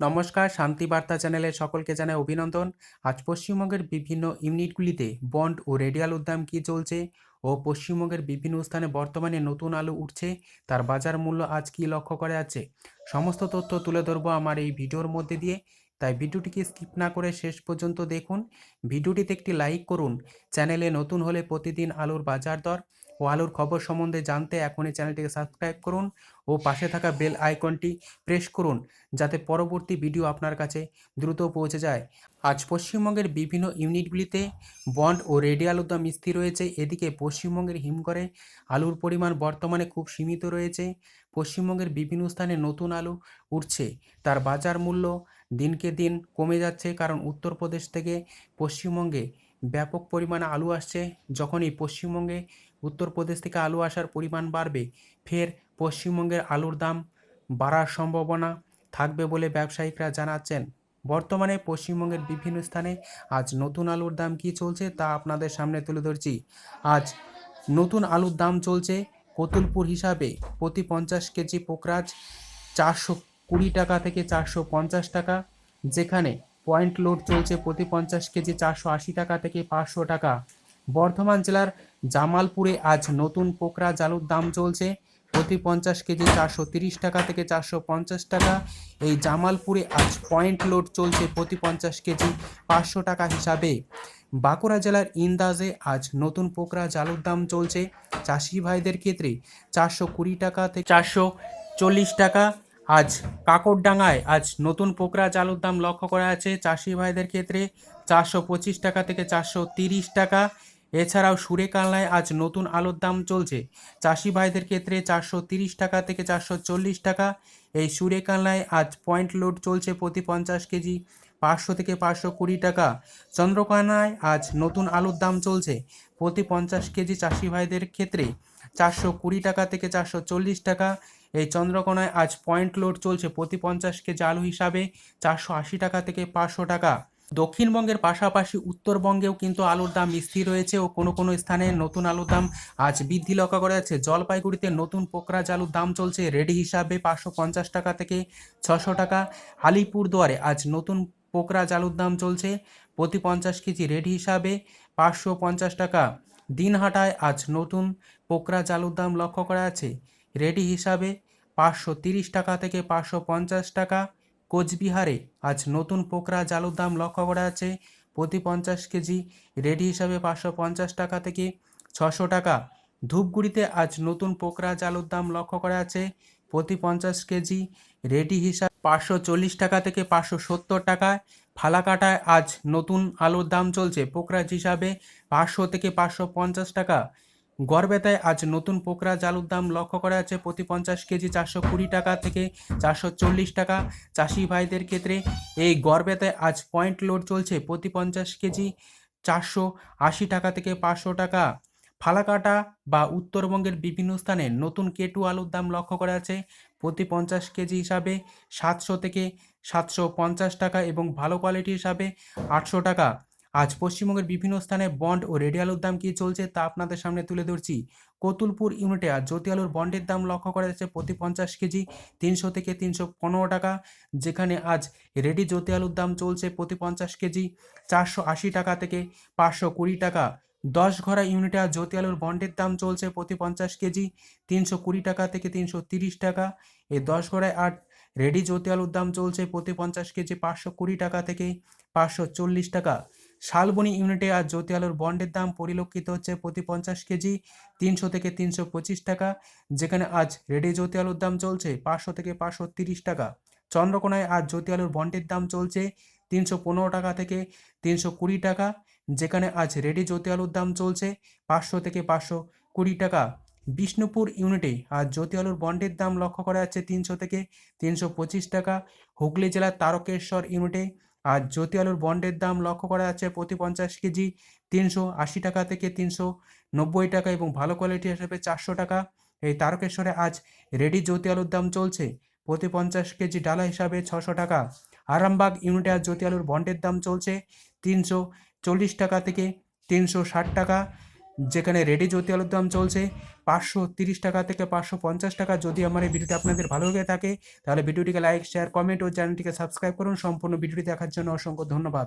নমস্কার, শান্তি বার্তা চ্যানেলে সকলকে জানাই অভিনন্দন। আজ পশ্চিমবঙ্গের বিভিন্ন ইউনিটগুলিতে বন্ড ও রেডিয়াল উদ্যাম কী চলছে ও পশ্চিমবঙ্গের বিভিন্ন স্থানে বর্তমানে নতুন আলু উঠছে, তার বাজার মূল্য আজ কী লক্ষ্য করা যাচ্ছে? সমস্ত তথ্য তুলে ধরবো আমার এই ভিডিওর মধ্যে দিয়ে। তাই ভিডিওটিকে স্কিপ না করে শেষ পর্যন্ত দেখুন। ভিডিওটিতে একটি লাইক করুন। চ্যানেলে নতুন হলে প্রতিদিন আলুর বাজার দর ও আলুর খবর সম্বন্ধে জানতে এখনই চ্যানেলটিকে সাবস্ক্রাইব করুন ও পাশে থাকা বেল আইকনটি প্রেস করুন, যাতে পরবর্তী ভিডিও আপনার কাছে দ্রুত পৌঁছে যায়। আজ পশ্চিমবঙ্গের বিভিন্ন ইউনিটগুলিতে বন্ড ও রেডিয়াল উদ্যম স্থির রয়েছে। এদিকে পশ্চিমবঙ্গের হিমঘরে আলুর পরিমাণ বর্তমানে খুব সীমিত রয়েছে। পশ্চিমবঙ্গের বিভিন্ন স্থানে নতুন আলু উঠছে। তার বাজার মূল্য দিনকে দিন কমে যাচ্ছে। কারণ উত্তরপ্রদেশ থেকে পশ্চিমবঙ্গে ব্যাপক পরিমাণে আলু আসছে। যখনই পশ্চিমবঙ্গে উত্তরপ্রদেশ থেকে আলু আসার পরিমাণ বাড়বে, ফের পশ্চিমবঙ্গের আলুর দাম বাড়ার সম্ভাবনা থাকবে বলে ব্যবসায়িকরা জানাচ্ছেন। বর্তমানে পশ্চিমবঙ্গের বিভিন্ন স্থানে আজ নতুন আলুর দাম কী চলছে তা আপনাদের সামনে তুলে ধরছি। আজ নতুন আলুর দাম চলছে কতুলপুর হিসাবে প্রতি পঞ্চাশ কেজি পোকরাজ চারশো কুড়ি টাকা থেকে চারশো পঞ্চাশ টাকা, যেখানে পয়েন্ট লোড চলছে প্রতি পঞ্চাশ কেজি চারশো আশি টাকা থেকে পাঁচশো টাকা। বর্ধমান জেলার জামালপুরে আজ নতুন পোকরা আলুর দাম চলছে প্রতি পঞ্চাশ কেজি চারশো তিরিশ টাকা থেকে চারশো পঞ্চাশ টাকা। এই জামালপুরে আজ পয়েন্ট লোড চলছে প্রতি পঞ্চাশ কেজি পাঁচশো টাকা হিসাবে। বাঁকুড়া জেলার ইন্দাজে আজ নতুন পোকরা আলুর দাম চলছে। চাষি ভাইদের ক্ষেত্রে চারশো কুড়ি টাকা থেকে চারশো চল্লিশ টাকা। আজ কাকরডাঙ্গায় আজ নতুন পোকরা আলুর দাম লক্ষ্য করা আছে চাষি ভাইদের ক্ষেত্রে চারশো পঁচিশ টাকা থেকে চারশো তিরিশ টাকা। এছাড়াও সুরেকালনায় আজ নতুন আলুর দাম চলছে। চাষি ভাইদের ক্ষেত্রে চারশো তিরিশ টাকা থেকে চারশো চল্লিশ টাকা। এই সুরেকালনায় আজ পয়েন্ট লোড চলছে প্রতি পঞ্চাশ কেজি পাঁচশো থেকে পাঁচশো কুড়ি টাকা। চন্দ্রকোনায় আজ নতুন আলুর দাম চলছে প্রতি পঞ্চাশ কেজি চাষি ভাইদের ক্ষেত্রে চারশো কুড়ি টাকা থেকে চারশো চল্লিশ টাকা। এই চন্দ্রকোনায় আজ পয়েন্ট লোড চলছে প্রতি পঞ্চাশ কেজি আলু হিসাবে চারশো আশি টাকা থেকে পাঁচশো টাকা। দক্ষিণবঙ্গের পাশাপাশি উত্তরবঙ্গেও কিন্তু আলুর দাম স্থির রয়েছে ও কোনো কোনো স্থানে নতুন আলুর দাম আজ বৃদ্ধি লক্ষ্য করা যাচ্ছে। জলপাইগুড়িতে নতুন পোকরাজ আলুর দাম চলছে রেডি হিসাবে পাঁচশো পঞ্চাশ টাকা থেকে ছশো টাকা। আলিপুরদুয়ারে আজ নতুন পোকরাজ আলুর দাম চলছে প্রতি পঞ্চাশ কেজি রেডি হিসাবে পাঁচশো পঞ্চাশ টাকা। দিনহাটায় আজ নতুন পোকরাজ আলুর দাম লক্ষ্য করা আছে রেডি হিসাবে পাঁচশো তিরিশ টাকা থেকে পাঁচশো পঞ্চাশ টাকা। কোচবিহারে আজ নতুন পোকরা আলুর দাম লক্ষ্য করা আছে প্রতি পঞ্চাশ কেজি রেডি হিসাবে পাঁচশো পঞ্চাশ টাকা থেকে ছশো টাকা। ধূপগুড়িতে আজ নতুন পোকরা আলুর দাম লক্ষ্য করা আছে প্রতি পঞ্চাশ কেজি রেডি হিসাবে পাঁচশো চল্লিশ টাকা থেকে পাঁচশো সত্তর টাকায় ফালাকাটায় আজ নতুন আলুর দাম চলছে। পোকরাজ হিসাবে পাঁচশো থেকে পাঁচশো পঞ্চাশ টাকা। গড়বেতায় আজ নতুন পোকরা আলুর দাম লক্ষ্য করা যাচ্ছে প্রতি পঞ্চাশ কেজি চারশো কুড়ি টাকা থেকে চারশো চল্লিশ টাকা। চাষি ভাইদের ক্ষেত্রে এই গড়বেতায় আজ পয়েন্ট লোড চলছে প্রতি পঞ্চাশ কেজি চারশো আশি টাকা থেকে পাঁচশো টাকা। ফালাকাটা বা উত্তরবঙ্গের বিভিন্ন স্থানে নতুন কেটু আলুর দাম লক্ষ্য করা আছে প্রতি পঞ্চাশ কেজি হিসাবে সাতশো থেকে সাতশো পঞ্চাশ টাকা এবং ভালো কোয়ালিটি হিসাবে আটশো টাকা। আজ পশ্চিমবঙ্গের বিভিন্ন স্থানে বন্ড ও রেডি আলুর দাম কী চলছে তা আপনাদের সামনে তুলে ধরছি। কতুলপুর ইউনিটে আজ জ্যোতি আলুর বন্ডের দাম লক্ষ্য করা যাচ্ছে প্রতি পঞ্চাশ কেজি তিনশো থেকে তিনশো পনেরো টাকা, যেখানে আজ রেডি জ্যোতি আলুর দাম চলছে প্রতি পঞ্চাশ কেজি চারশো আশি টাকা থেকে পাঁচশো কুড়ি টাকা। দশ ঘরা ইউনিটে আজ জ্যোতি আলুর বন্ডের দাম চলছে প্রতি পঞ্চাশ কেজি তিনশো কুড়ি টাকা থেকে তিনশো তিরিশ টাকা। এই দশ ঘরায় আট রেডি জ্যোতি আলুর দাম চলছে প্রতি পঞ্চাশ কেজি পাঁচশো কুড়ি টাকা থেকে পাঁচশো চল্লিশ টাকা। শালবনি ইউনিটে আর জ্যোতি আলুর বন্ডের দাম পরিলক্ষিত হচ্ছে প্রতি পঞ্চাশ কেজি তিনশো থেকে তিনশো পঁচিশ টাকা, যেখানে আজ রেডি জ্যোতি আলুর দাম চলছে পাঁচশো থেকে পাঁচশো তিরিশ টাকা। চন্দ্রকোনায় আজ জ্যোতি আলুর বন্ডের দাম চলছে তিনশো পনেরো টাকা থেকে তিনশো কুড়ি টাকা, যেখানে আজ রেডি জ্যোতি আলুর দাম চলছে পাঁচশো থেকে পাঁচশো কুড়ি টাকা। বিষ্ণুপুর ইউনিটে আজ জ্যোতি আলুর বন্ডের দাম লক্ষ্য করা যাচ্ছে তিনশো থেকে তিনশো পঁচিশ টাকা। হুগলি জেলার তারকেশ্বর ইউনিটে আর জ্যোতি আলুর বন্ডের দাম লক্ষ্য করা যাচ্ছে প্রতি পঞ্চাশ কেজি তিনশো আশি টাকা থেকে তিনশো নব্বই টাকা এবং ভালো কোয়ালিটি হিসেবে চারশো টাকা। এই তারকেশ্বরে আজ রেডি জ্যোতি আলুর দাম চলছে প্রতি পঞ্চাশ কেজি ডালা হিসাবে ছশো টাকা। আরামবাগ ইউনিটে আজ জ্যোতি আলুর বন্ডের দাম চলছে তিনশো চল্লিশ টাকা থেকে তিনশো ষাট টাকা। যেখানে রেডি জ্যোতি আলুর দাম চলছে পাঁচশো তিরিশ টাকা থেকে পাঁচশো পঞ্চাশ টাকা যদি আমার এই ভিডিওটি আপনাদের ভালো লেগে থাকে, তাহলে ভিডিওটিকে লাইক শেয়ার কমেন্ট ও চ্যানেলটিকে সাবস্ক্রাইব করুন। সম্পূর্ণ ভিডিওটি দেখার জন্য অসংখ্য ধন্যবাদ।